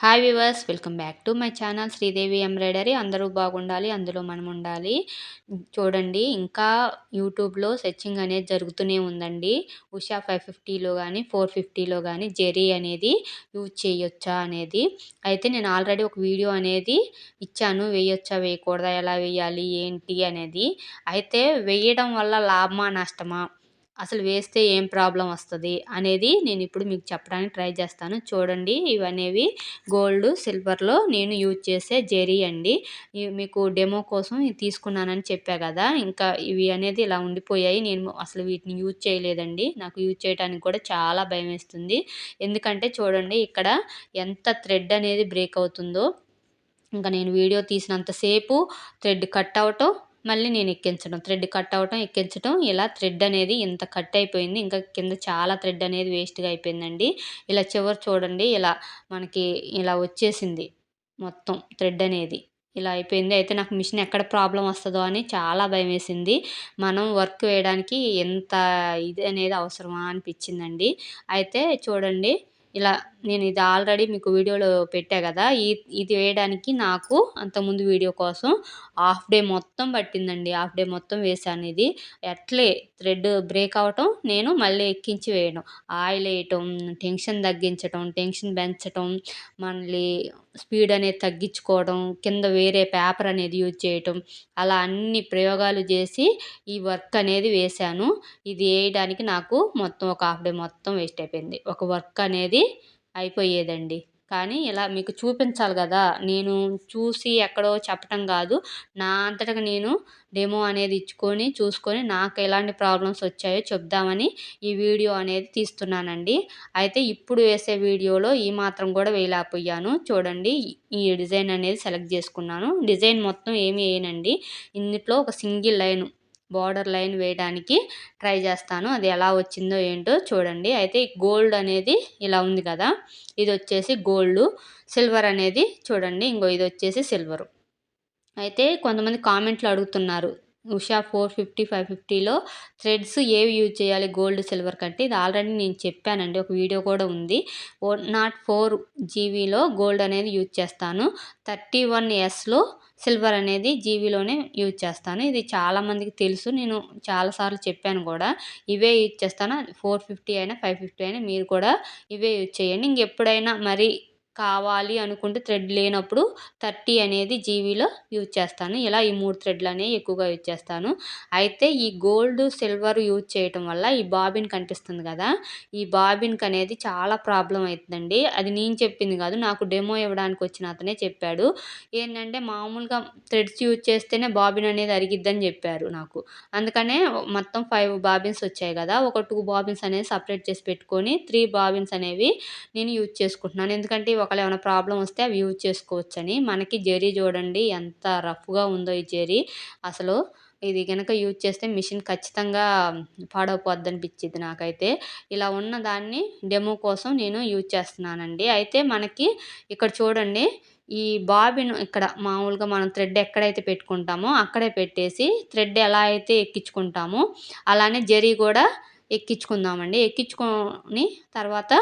Hi viewers welcome back to my channel Sridevi embroidery. అందరూ బాగుండాలి అందులో మనం ఉండాలి చూడండి ఇంకా యూట్యూబ్లో సెర్చింగ్ అనేది జరుగుతూనే ఉందండి. ఉషా ఫైవ్ ఫిఫ్టీలో కానీ ఫోర్ ఫిఫ్టీలో కానీ జెరీ అనేది యూజ్ చేయొచ్చా అనేది. అయితే నేను ఆల్రెడీ ఒక వీడియో అనేది ఇచ్చాను వేయొచ్చా వేయకూడదా ఎలా వేయాలి ఏంటి అనేది. అయితే వేయడం వల్ల లాభమా నష్టమా? అసలు వేస్తే ఏం ప్రాబ్లం వస్తుంది అనేది నేను ఇప్పుడు మీకు చెప్పడానికి ట్రై చేస్తాను. చూడండి ఇవనేవి గోల్డ్ సిల్వర్లో నేను యూజ్ చేసే జెరీ అండి. మీకు డెమో కోసం తీసుకున్నానని చెప్పా కదా ఇంకా ఇవి అనేది ఇలా ఉండిపోయాయి. నేను అసలు వీటిని యూజ్ చేయలేదండి. నాకు యూజ్ చేయడానికి కూడా చాలా భయం వేస్తుంది. ఎందుకంటే చూడండి ఇక్కడ ఎంత థ్రెడ్ అనేది బ్రేక్ అవుతుందో. ఇంకా నేను వీడియో తీసినంతసేపు థ్రెడ్ కట్ అవటం మళ్ళీ నేను ఎక్కించడం థ్రెడ్ కట్ అవటం ఎక్కించడం ఇలా థ్రెడ్ అనేది ఇంత కట్ అయిపోయింది. ఇంకా కింద చాలా థ్రెడ్ అనేది వేస్ట్గా అయిపోయిందండి. ఇలా చివరి చూడండి ఇలా మనకి ఇలా వచ్చేసింది మొత్తం థ్రెడ్ అనేది. ఇలా అయిపోయింది. అయితే నాకు మిషన్ ఎక్కడ ప్రాబ్లం వస్తుందో అని చాలా భయం వేసింది. మనం వర్క్ వేయడానికి ఎంత ఇది అనేది అవసరమా అనిపించిందండి. అయితే చూడండి ఇలా నేను ఇది ఆల్రెడీ మీకు వీడియోలో పెట్టా కదా ఈ ఇది వేయడానికి నాకు అంతకుముందు వీడియో కోసం హాఫ్ డే మొత్తం పట్టిందండి. హాఫ్ డే మొత్తం వేసాను ఇది. ఎట్లే థ్రెడ్ బ్రేక్ అవటం నేను మళ్ళీ ఎక్కించి వేయడం. ఆయిల్ వేయటం టెన్షన్ తగ్గించటం టెన్షన్ పెంచటం మళ్ళీ స్పీడ్ అనేది తగ్గించుకోవడం కింద వేరే పేపర్ అనేది యూజ్ చేయటం అలా అన్ని ప్రయోగాలు చేసి ఈ వర్క్ అనేది వేశాను ఇది వేయడానికి నాకు మొత్తం ఒక హాఫ్ డే మొత్తం వేస్ట్ అయిపోయింది. ఒక వర్క్ అనేది అయిపోయేదండి. కానీ ఇలా మీకు చూపించాలి కదా! నేను చూసి ఎక్కడో చెప్పటం కాదు. నా అంతటగా నేను డెమో అనేది ఇచ్చుకొని చూసుకొని నాకు ఎలాంటి ప్రాబ్లమ్స్ వచ్చాయో చెప్దామని ఈ వీడియో అనేది తీస్తున్నానండి. అయితే ఇప్పుడు వేసే వీడియోలో ఈ మాత్రం కూడా వేయలేకపోయాను. చూడండి ఈ డిజైన్ అనేది సెలెక్ట్ చేసుకున్నాను. డిజైన్ మొత్తం ఏమి వేయనండి. ఇందులో ఒక సింగిల్ లైన్ బార్డర్ లైన్ వేయడానికి ట్రై చేస్తాను. అది ఎలా వచ్చిందో ఏంటో చూడండి. అయితే గోల్డ్ అనేది ఇలా ఉంది కదా ఇది వచ్చేసి గోల్డ్. సిల్వర్ అనేది చూడండి ఇంకో ఇది వచ్చేసి సిల్వరు. అయితే కొంతమంది కామెంట్లు అడుగుతున్నారు ఉషా ఫోర్ ఫిఫ్టీ ఫైవ్ ఫిఫ్టీలో థ్రెడ్స్ ఏవి యూజ్ చేయాలి గోల్డ్ సిల్వర్ కంటే? ఇది ఆల్రెడీ నేను చెప్పానండి ఒక వీడియో కూడా ఉంది. వన్ నాట్ ఫోర్ జీబీలో గోల్డ్ అనేది యూజ్ చేస్తాను. థర్టీ వన్ ఎస్లో సిల్వర్ అనేది జీబీలోనే యూజ్ చేస్తాను. ఇది చాలామందికి తెలుసు. నేను చాలాసార్లు చెప్పాను కూడా. ఇవే యూజ్ చేస్తాను. ఫోర్ ఫిఫ్టీ అయినా ఫైవ్ ఫిఫ్టీ అయినా మీరు కూడా ఇవే యూజ్ చేయండి. ఇంకెప్పుడైనా మరి కావాలి అనుకుంటే థ్రెడ్ లేనప్పుడు థర్టీ అనేది జీవీలో యూజ్ చేస్తాను. ఇలా ఈ మూడు థ్రెడ్లు అనేవి ఎక్కువగా యూజ్ చేస్తాను. అయితే ఈ గోల్డ్ సిల్వర్ యూజ్ చేయటం వల్ల ఈ బాబిన్ కనిపిస్తుంది కదా ఈ బాబిన్కి అనేది చాలా ప్రాబ్లం అవుతుందండి. అది నేను చెప్పింది కాదు నాకు డెమో ఇవ్వడానికి వచ్చిన అతనే చెప్పాడు. ఏంటంటే మామూలుగా థ్రెడ్స్ యూజ్ చేస్తేనే బాబిన్ అనేది అరిగిద్దని చెప్పారు నాకు. అందుకనే మొత్తం ఫైవ్ బాబిన్స్ వచ్చాయి కదా ఒక టూ బాబిన్స్ అనేది సపరేట్ చేసి పెట్టుకొని త్రీ బాబిన్స్ అనేవి నేను యూజ్ చేసుకుంటున్నాను. ఎందుకంటే ఒకవేళ ఏమైనా ప్రాబ్లం వస్తే అవి యూజ్ చేసుకోవచ్చని. మనకి జరీ చూడండి ఎంత రఫ్గా ఉందో ఈ జరీ. అసలు ఇది కనుక యూజ్ చేస్తే మిషన్ ఖచ్చితంగా పాడైపోద్ది అనిపించింది నాకైతే. ఇలా ఉన్న దాన్ని డెమో కోసం నేను యూజ్ చేస్తున్నానండి. అయితే మనకి ఇక్కడ చూడండి ఈ బాబిన్ ఇక్కడ మామూలుగా మనం థ్రెడ్ ఎక్కడైతే పెట్టుకుంటామో అక్కడే పెట్టేసి థ్రెడ్ ఎలా అయితే ఎక్కించుకుంటామో అలానే జరీ కూడా ఎక్కించుకుందామండి. ఎక్కించుకొని తర్వాత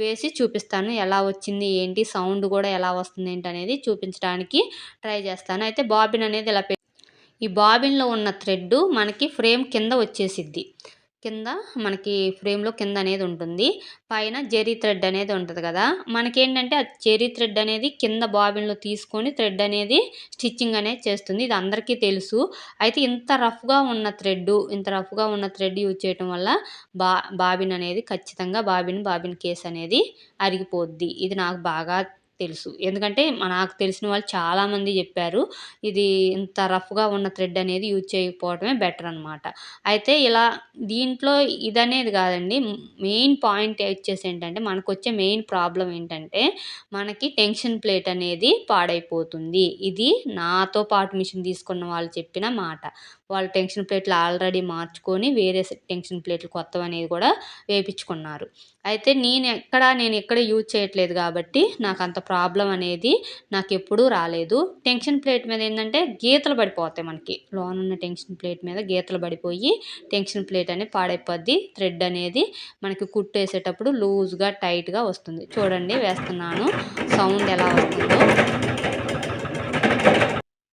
వేసి చూపిస్తాను ఎలా వచ్చింది ఏంటి సౌండ్ కూడా ఎలా వస్తుంది ఏంటి అనేది చూపించడానికి ట్రై చేస్తాను. అయితే బాబిన్ అనేది ఇలా ఈ బాబిన్లో ఉన్న థ్రెడ్ మనకి ఫ్రేమ్ కింద వచ్చేసిద్ది. కింద మనకి ఫ్రేమ్లో కింద అనేది ఉంటుంది. పైన జెరీ థ్రెడ్ అనేది ఉంటుంది కదా! మనకేంటంటే ఆ జెరీ థ్రెడ్ అనేది కింద బాబిన్లో తీసుకొని థ్రెడ్ అనేది స్టిచ్చింగ్ అనేది చేస్తుంది. ఇది అందరికీ తెలుసు. అయితే ఇంత రఫ్గా ఉన్న థ్రెడ్ ఇంత రఫ్గా ఉన్న థ్రెడ్ యూజ్ చేయడం వల్ల బా బాబిన్ అనేది ఖచ్చితంగా బాబిన్ బాబిన్ కేస్ అనేది అరిగిపోద్ది. ఇది నాకు బాగా తెలుసు. ఎందుకంటే నాకు తెలిసిన వాళ్ళు చాలామంది చెప్పారు ఇది ఇంత రఫ్గా ఉన్న థ్రెడ్ అనేది యూజ్ చేయకపోవడమే బెటర్ అనమాట అయితే ఇలా దీంట్లో ఇదనేది కాదండి. మెయిన్ పాయింట్ వచ్చేసి ఏంటంటే మనకు వచ్చే మెయిన్ ప్రాబ్లం ఏంటంటే మనకి టెన్షన్ ప్లేట్ అనేది పాడైపోతుంది. ఇది నాతో పాటు మిషన్ తీసుకున్న వాళ్ళు చెప్పిన మాట. వాళ్ళు టెన్షన్ ప్లేట్లు ఆల్రెడీ మార్చుకొని వేరే టెన్షన్ ప్లేట్లు కొత్తవి అనేది కూడా వేయించుకున్నారు అయితే నేను ఎక్కడ నేను ఎక్కడ యూజ్ చేయట్లేదు కాబట్టి నాకు అంత ప్రాబ్లం అనేది నాకు ఎప్పుడూ రాలేదు. టెన్షన్ ప్లేట్ మీద ఏంటంటే గీతలు పడిపోతాయి మనకి. లోన్ ఉన్న టెన్షన్ ప్లేట్ మీద గీతలు పడిపోయి టెన్షన్ ప్లేట్ అనేది పాడైపోద్ది. థ్రెడ్ అనేది మనకి కుట్టేసేటప్పుడు లూజ్గా టైట్గా వస్తుంది. చూడండి వేస్తున్నాను. సౌండ్ ఎలా వస్తుందో.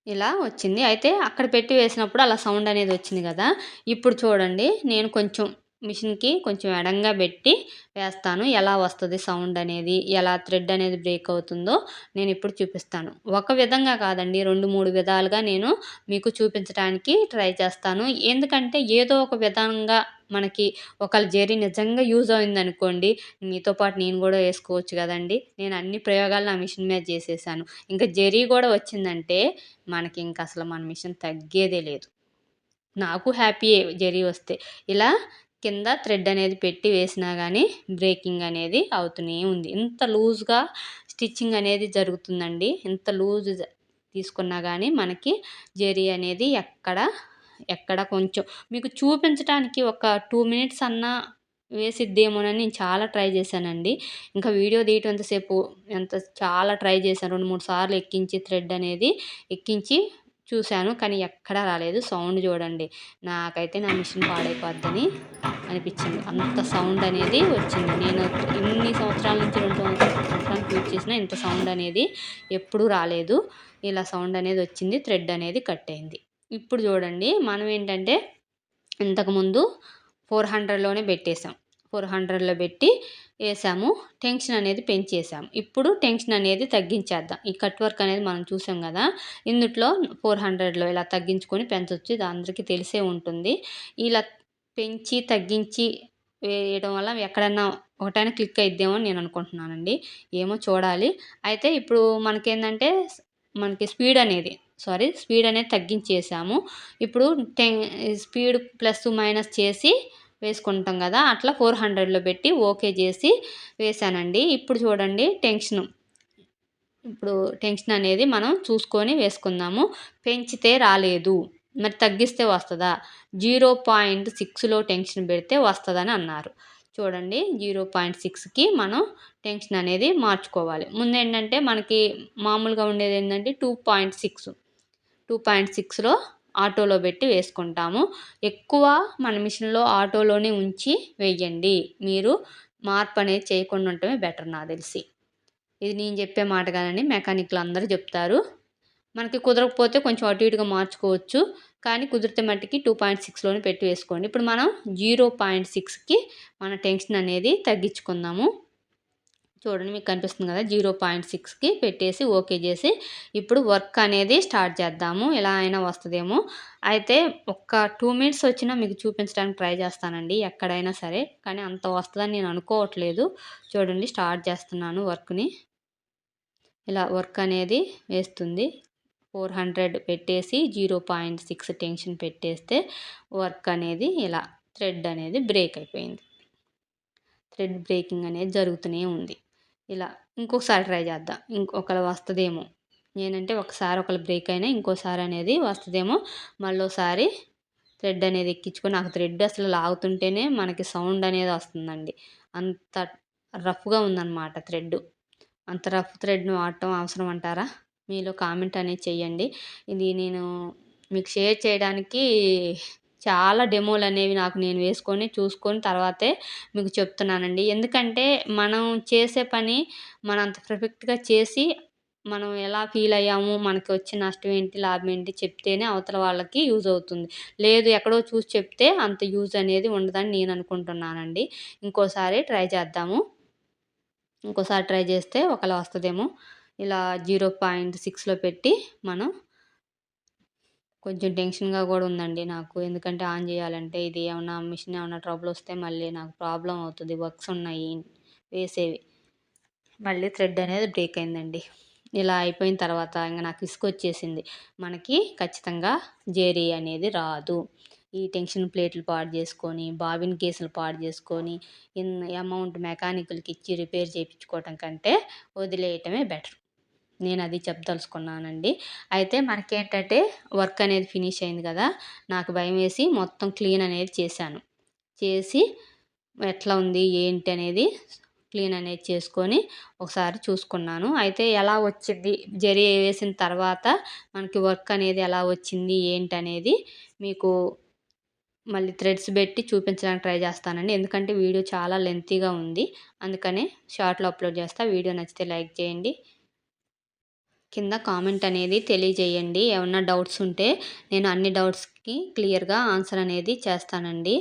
ఇలా వచ్చింది. అయితే అక్కడ పెట్టి వేసినప్పుడు అలా సౌండ్ అనేది వచ్చింది కదా. ఇప్పుడు చూడండి నేను కొంచెం మిషన్కి కొంచెం ఎడంగా పెట్టి వేస్తాను. ఎలా వస్తుంది సౌండ్ అనేది ఎలా థ్రెడ్ అనేది బ్రేక్ అవుతుందో నేను ఇప్పుడు చూపిస్తాను. ఒక విధంగా కాదండి రెండు మూడు విధాలుగా నేను మీకు చూపించడానికి ట్రై చేస్తాను. ఎందుకంటే ఏదో ఒక విధంగా మనకి ఒకళ్ళ జరీ నిజంగా యూజ్ అయింది అనుకోండి మీతో పాటు నేను కూడా వేసుకోవచ్చు కదండి. నేను అన్ని ప్రయోగాలు నా మిషన్ మీద చేసేసాను. ఇంకా జరీ కూడా వచ్చిందంటే మనకి ఇంకా అసలు మన మిషన్ తగ్గేదే లేదు. నాకు హ్యాపీయే జరీ వస్తే. ఇలా కింద థ్రెడ్ అనేది పెట్టి వేసినా కానీ బ్రేకింగ్ అనేది అవుతూనే ఉంది. ఇంత లూజ్గా స్టిచ్చింగ్ అనేది జరుగుతుందండి. ఇంత లూజ్ తీసుకున్నా కానీ మనకి జరీ అనేది ఎక్కడ ఎక్కడ కొంచెం మీకు చూపించడానికి ఒక టూ మినిట్స్ అన్నా వేసిద్దేమోనని నేను చాలా ట్రై చేశానండి. ఇంకా వీడియో తీయటం ఎంతసేపు ఎంత చాలా ట్రై చేశాను. రెండు మూడు సార్లు ఎక్కించి థ్రెడ్ అనేది ఎక్కించి చూశాను. కానీ ఎక్కడా రాలేదు. సౌండ్ చూడండి. నాకైతే నా మిషన్ పాడైపోద్దని అనిపించింది. అంత సౌండ్ అనేది వచ్చింది. నేను ఇన్ని సంవత్సరాల నుంచి రెండు సంవత్సరాలు యూజ్ చేసిన ఇంత సౌండ్ అనేది ఎప్పుడూ రాలేదు. ఇలా సౌండ్ అనేది వచ్చింది. థ్రెడ్ అనేది కట్ అయింది. ఇప్పుడు చూడండి. మనం ఏంటంటే ఇంతకుముందు ఫోర్ హండ్రెడ్లోనే పెట్టేసాం ఫోర్ హండ్రెడ్లో పెట్టి వేసాము. టెన్షన్ అనేది పెంచేసాము. ఇప్పుడు టెన్షన్ అనేది తగ్గించేద్దాం. ఈ కట్ వర్క్ అనేది మనం చూసాం కదా ఇందుట్లో ఫోర్ హండ్రెడ్లో ఇలా తగ్గించుకొని పెంచవచ్చు ఇది అందరికీ తెలిసే ఉంటుంది. ఇలా పెంచి తగ్గించి వేయడం వల్ల ఎక్కడన్నా ఒకటైనా క్లిక్ అయిద్దేమో నేను అనుకుంటున్నానండి. ఏమో చూడాలి. అయితే ఇప్పుడు మనకేంటంటే మనకి స్పీడ్ అనేది సారీ స్పీడ్ అనేది తగ్గించేసాము. ఇప్పుడు టెన్ స్పీడ్ ప్లస్ మైనస్ చేసి వేసుకుంటాం కదా అట్లా ఫోర్ హండ్రెడ్లో పెట్టి ఓకే చేసి వేసానండి. ఇప్పుడు చూడండి టెన్షన్. ఇప్పుడు టెన్షన్ అనేది మనం చూసుకొని వేసుకుందాము. పెంచితే రాలేదు. మరి తగ్గిస్తే వస్తుందా? జీరో పాయింట్ సిక్స్లో టెన్షన్ పెడితే వస్తుందని అన్నారు. చూడండి జీరో పాయింట్ సిక్స్కి మనం టెన్షన్ అనేది మార్చుకోవాలి. ముందు ఏంటంటే మనకి మామూలుగా ఉండేది ఏంటంటే two point six. Two point సిక్స్లో ఆటోలో పెట్టి వేసుకుంటాము. ఎక్కువ మన మిషన్లో ఆటోలోనే ఉంచి వేయండి. మీరు మార్పు అనేది చేయకుండా ఉండటమే బెటర్ నాకు తెలిసి. ఇది నేను చెప్పే మాట కాదండి. మెకానిక్లు అందరూ చెప్తారు. మనకి కుదరకపోతే కొంచెం అటు ఇటుగా మార్చుకోవచ్చు. కానీ కుదిరితే మట్టికి టూ పాయింట్ సిక్స్లోనే పెట్టి వేసుకోండి. ఇప్పుడు మనం జీరో పాయింట్ సిక్స్కి మన టెన్షన్ అనేది తగ్గించుకుందాము. చూడండి మీకు కనిపిస్తుంది కదా జీరో పాయింట్ సిక్స్కి పెట్టేసి ఓకే చేసి ఇప్పుడు వర్క్ అనేది స్టార్ట్ చేద్దాము ఎలా అయినా వస్తుందేమో. అయితే ఒక్క టూ మినిట్స్ వచ్చినా మీకు చూపించడానికి ట్రై చేస్తానండి ఎక్కడైనా సరే. కానీ అంత వస్తుందని నేను అనుకోవట్లేదు. చూడండి స్టార్ట్ చేస్తున్నాను వర్క్ని. ఇలా వర్క్ అనేది వేస్తుంది. ఫోర్ హండ్రెడ్ పెట్టేసి జీరో పాయింట్ సిక్స్ టెన్షన్ పెట్టేస్తే వర్క్ అనేది ఇలా థ్రెడ్ అనేది బ్రేక్ అయిపోయింది. థ్రెడ్ బ్రేకింగ్ అనేది జరుగుతూనే ఉంది. ఇలా ఇంకొకసారి ట్రై చేద్దాం. ఇంకొకరు వస్తుందేమో. నేనంటే ఒకసారి ఒకరు బ్రేక్ అయినా ఇంకోసారి అనేది వస్తుందేమో. మళ్ళీసారి థ్రెడ్ అనేది ఎక్కించుకొని నాకు థ్రెడ్ అసలు లాగుతుంటేనే మనకి సౌండ్ అనేది వస్తుందండి. అంత రఫ్గా ఉందన్నమాట థ్రెడ్ అంత రఫ్ థ్రెడ్ను వాడటం అవసరం అంటారా? మీలో కామెంట్ అనేది చేయండి ఇది నేను మీకు షేర్ చేయడానికి చాలా డెమోలు అనేవి నాకు నేను వేసుకొని చూసుకొని తర్వాతే మీకు చెప్తున్నానండి. ఎందుకంటే మనం చేసే పని మనం అంత పర్ఫెక్ట్గా చేసి మనం ఎలా ఫీల్ అయ్యాము మనకి వచ్చే నష్టం ఏంటి లాభం ఏంటి చెప్తేనే అవతల వాళ్ళకి యూజ్ అవుతుంది. లేదు ఎక్కడో చూసి చెప్తే అంత యూజ్ అనేది ఉండదని నేను అనుకుంటున్నానండి. ఇంకోసారి ట్రై చేద్దాము. ఇంకోసారి ట్రై చేస్తే ఒకలా వస్తుందేమో. ఇలా జీరో పాయింట్ సిక్స్లో పెట్టి మనం కొంచెం టెన్షన్గా కూడా ఉందండి నాకు. ఎందుకంటే ఆన్ చేయాలంటే ఇది ఏమన్నా మిషన్ ఏమన్నా ట్రబుల్ వస్తే మళ్ళీ నాకు ప్రాబ్లం అవుతుంది. వర్క్స్ ఉన్నాయి వేసేవి. మళ్ళీ థ్రెడ్ అనేది బ్రేక్ అయిందండి. ఇలా అయిపోయిన తర్వాత ఇంకా నాకు ఇసుక వచ్చేసింది. మనకి ఖచ్చితంగా జేరీ అనేది రాదు. ఈ టెన్షన్ ప్లేట్లు పాడు చేసుకొని బాబిన్ కేసులు పాడు చేసుకొని ఇన్ అమౌంట్ మెకానికల్కి ఇచ్చి రిపేర్ చేయించుకోవటం కంటే వదిలేయటమే బెటర్ నేను అది చెప్పదలుచుకున్నానండి. అయితే మనకేంటంటే వర్క్ అనేది ఫినిష్ అయింది కదా నాకు భయం వేసి మొత్తం క్లీన్ అనేది చేశాను. చేసి ఎట్లా ఉంది ఏంటి అనేది క్లీన్ అనేది చేసుకొని ఒకసారి చూసుకున్నాను. అయితే ఎలా వచ్చింది జరి వేసిన తర్వాత మనకి వర్క్ అనేది ఎలా వచ్చింది ఏంటి అనేది మీకు మళ్ళీ థ్రెడ్స్ పెట్టి చూపించడానికి ట్రై చేస్తానండి. ఎందుకంటే వీడియో చాలా లెంతీగా ఉంది. అందుకనే షార్ట్లో అప్లోడ్ చేస్తా. వీడియో నచ్చితే లైక్ చేయండి. కింద కామెంట్ అనేది తెలియజేయండి. ఏమన్నా డౌట్స్ ఉంటే నేను అన్ని డౌట్స్కి క్లియర్గా ఆన్సర్ అనేది చేస్తానండి.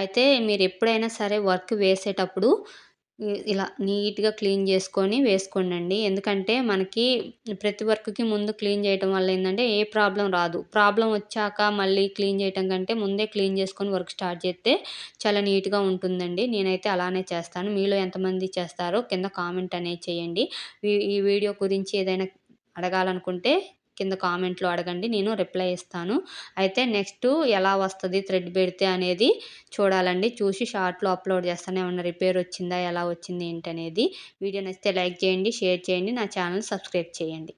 అయితే మీరు ఎప్పుడైనా సరే వర్క్ వేసేటప్పుడు ఇలా నీట్గా క్లీన్ చేసుకొని వేసుకోండి ఎందుకంటే మనకి ప్రతి వర్క్కి ముందు క్లీన్ చేయటం వల్ల ఏంటంటే ఏ ప్రాబ్లం రాదు. ప్రాబ్లం వచ్చాక మళ్ళీ క్లీన్ చేయటం కంటే ముందే క్లీన్ చేసుకొని వర్క్ స్టార్ట్ చేస్తే చాలా నీట్గా ఉంటుందండి. నేనైతే అలానే చేస్తాను. మీలో ఎంతమంది చేస్తారో కింద కామెంట్ అనేది చేయండి. ఈ వీడియో గురించి ఏదైనా అడగాలనుకుంటే కింద కామెంట్లో అడగండి నేను రిప్లై ఇస్తాను. అయితే నెక్స్ట్ ఎలా వస్తుంది థ్రెడ్ పెడితే అనేది చూడాలండి. చూసి షార్ట్లో అప్లోడ్ చేస్తాను. ఏమన్నా రిపేర్ వచ్చిందా ఎలా వచ్చింది ఏంటి అనేది వీడియో నచ్చితే లైక్ చేయండి షేర్ చేయండి. నా ఛానల్ సబ్స్క్రైబ్ చేయండి.